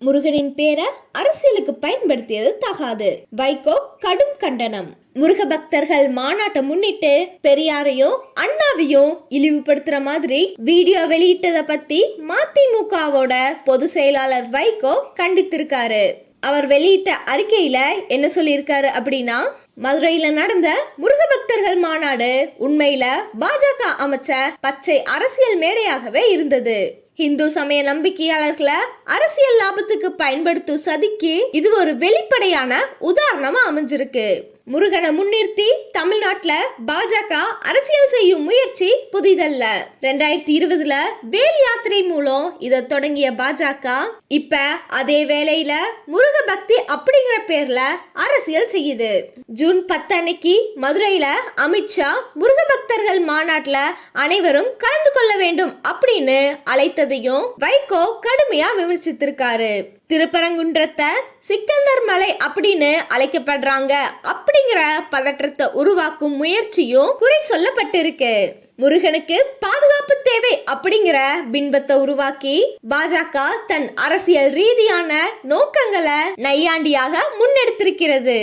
முருகனின் பேரை அரசியலுக்கு பயன்படுத்தியது தகாது. வைகோ கடும் கண்டனம். முருக பக்தர்கள் மாநாட்டை முன்னிட்டு பெரியாரையும் அண்ணாவையும் இழிவுபடுத்துற மாதிரி வீடியோ வெளியிட்டத பத்தி மதிமுகவோட பொது செயலாளர் வைகோ கண்டித்திருக்காரு. அவர் வெளியிட்ட அறிக்கையில என்ன சொல்லியிருக்காரு அப்படின்னா மதுரையில நடந்த முருக பக்தர்கள் மாநாடு உண்மையில பாஜக அமைச்ச பச்சை அரசியல் மேடையாகவே இருந்தது. இந்து சமய நம்பிக்கையாளர்களை அரசியல் லாபத்துக்கு பயன்படுத்தும் சதிக்கு இது ஒரு வெளிப்படையான உதாரணமா அமைஞ்சிருக்கு. முருகனை முன்னிறுத்தி தமிழ்நாட்டுல பாஜக அரசியல் செய்யும் முயற்சி புதிதல்ல. ரெண்டாயிரத்தி இருபதுல வேல் யாத்திரை மூலம் இதை தொடங்கிய பாஜக இப்ப அதே வேளையில முருக பக்தி அப்படிங்கிற பேர்ல அரசியல் செய்யுது. ஜூன் பத்து அன்னைக்கு மதுரையில அமித்ஷா முருக பக்தர்கள் மாநாட்டுல அனைவரும் கலந்து கொள்ள வேண்டும் அப்படின்னு அழைத்ததையும் வைகோ கடுமையா விமர்சித்திருக்காரு. திருப்பரங்குன்றத்தை சிக்கந்தர் மலை அப்படின்னு அழைக்கப்படுறாங்க அப்படி அப்படிங்கிற பதற்றத்தை உருவாக்கும் முயற்சியும் குறை சொல்லப்பட்டிருக்கு. முருகனுக்கு பாதுகாப்பு தேவை அப்படிங்கிற பின்பத்தை உருவாக்கி பாஜக தன் அரசியல் ரீதியான நோக்கங்களை நையாண்டியாக முன்னெடுத்திருக்கிறது.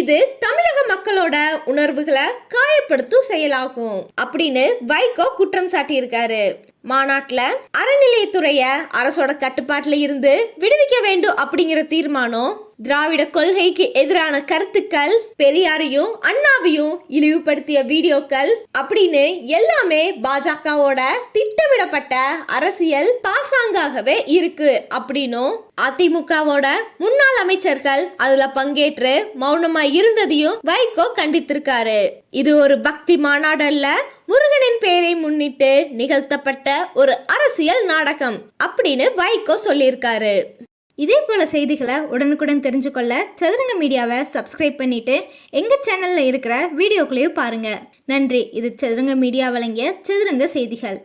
இது தமிழக மக்களோட உணர்வுகளை காயப்படுத்தும் செயலாகும். அப்படின்னு வைகோ குற்றம் சாட்டியிருக்காரு. மாநாட்டில் அறநிலையத்துறைய அரசோட கட்டுப்பாட்டில் இருந்து விடுவிக்க வேண்டும் அப்படிங்கிற தீர்மானம் திராவிட கொள்கைக்கு எதிரான கருத்துக்கள் பெரியாரையும் அண்ணாவையும் இழிவுபடுத்திய வீடியோக்கள் அப்படின்னு எல்லாமே பாஜகவோட திட்டமிடப்பட்ட அரசியல் பாசாங்காகவே இருக்கு அப்படின்னும் அதிமுகவோட முன்னாள் அமைச்சர்கள் அதுல பங்கேற்று மௌனமா இருந்ததையும் வைகோ கண்டித்திருக்காரு. இது ஒரு பக்தி மாநாடு அல்ல பேரை முன்னிட்டு நிகழ்த்தப்பட்ட ஒரு அரசியல் நாடகம் அப்படின்னு வைகோ சொல்லியிருக்காரு. இதே போல செய்திகளை உடனுக்குடன் தெரிஞ்சுக்கொள்ள சதுரங்க மீடியாவை சப்ஸ்கிரைப் பண்ணிட்டு எங்க சேனல்ல இருக்கிற வீடியோக்களையும் பாருங்க. நன்றி இது சதுரங்க மீடியா வழங்கிய சதுரங்க செய்திகள்.